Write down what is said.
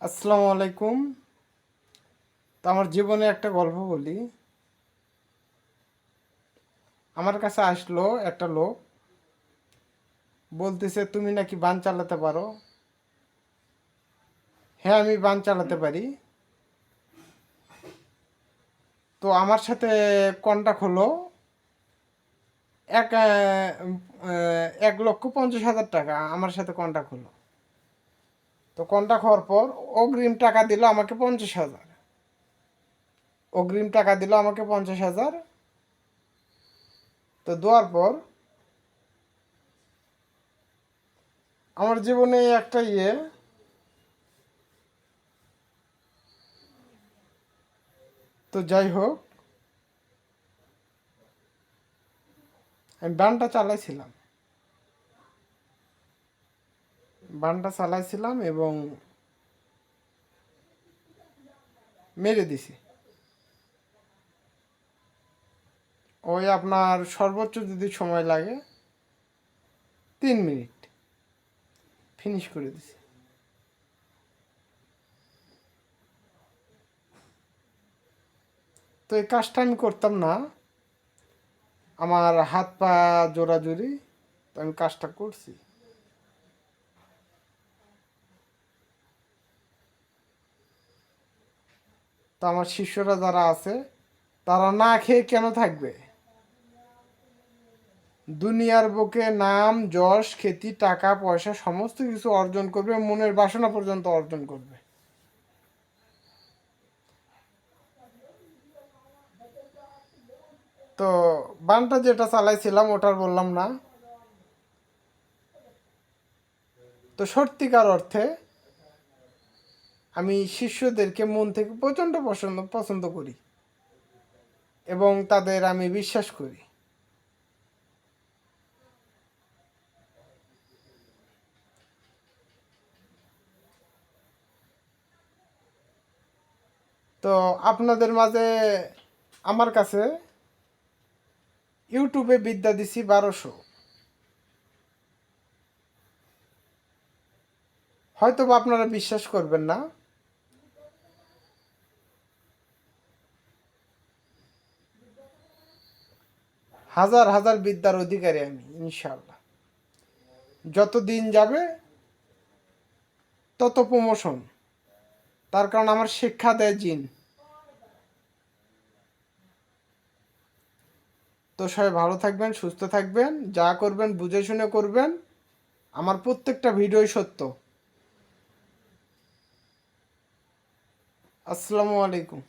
আসসালামু আলাইকুম। তো আমার জীবনে একটা গল্প বলি। আমার কাছে আসলো একটা লোক। বলতেছে, তুমি নাকি বান চালাতে পারো? হ্যাঁ আমি বান চালাতে পারি। তো আমার সাথে কন্টাক্ট হলো এক এক লক্ষ পঞ্চাশ হাজার টাকা। আমার সাথে কন্টাক্ট হলো। তো কন্টাক্ট হওয়ার পর অগ্রিম টাকা দিল আমাকে পঞ্চাশ হাজার। অগ্রিম টাকা দিল আমাকে পঞ্চাশ হাজার। তো দেওয়ার পর আমার জীবনে একটা ইয়ে তো যাই হোক, আমি বানটা চালাইছিলাম। বানটা চালাইছিলাম এবং মেরে দিছি। ওই আপনার সর্বোচ্চ যদি সময় লাগে, তিন মিনিট ফিনিশ করে দিছি। তো এই কাজটা আমি করতাম না। আমার হাত পা জোড়াজুড়ি, তো আমি কাজটা করছি। তো আমার শিষ্যরা যারা আছে, তারা না খেয়ে কেন থাকবে? দুনিয়ার বুকে নাম, যশ, খ্যাতি, টাকা, পয়সা, সমস্ত কিছু অর্জন করবে, মনের বাসনা পর্যন্ত অর্জন করবে। তো বানটা যেটা চালাইছিলাম, ওটার বললাম না। তো সত্যিকার অর্থে আমি শিষ্যদেরকে মন থেকে প্রচণ্ড পছন্দ পছন্দ করি এবং তাদের আমি বিশ্বাস করি। তো আপনাদের মাঝে আমার কাছে ইউটিউবে বিদ্যা দিছি বারোশো। হয়তো বা আপনারা বিশ্বাস করবেন না। হাজার হাজার বিদ্যার অধিকারী আমি ইনশাল্লাহ যত দিন যাবে, তত প্রমোশন তার কারণ আমার শিক্ষা দেয় জিন। তো সবাই ভালো থাকবেন, সুস্থ থাকবেন, যা করবেন, বুঝে শুনে করবেন। আমার প্রত্যেকটা ভিডিওই সত্য। আসসালামু আলাইকুম।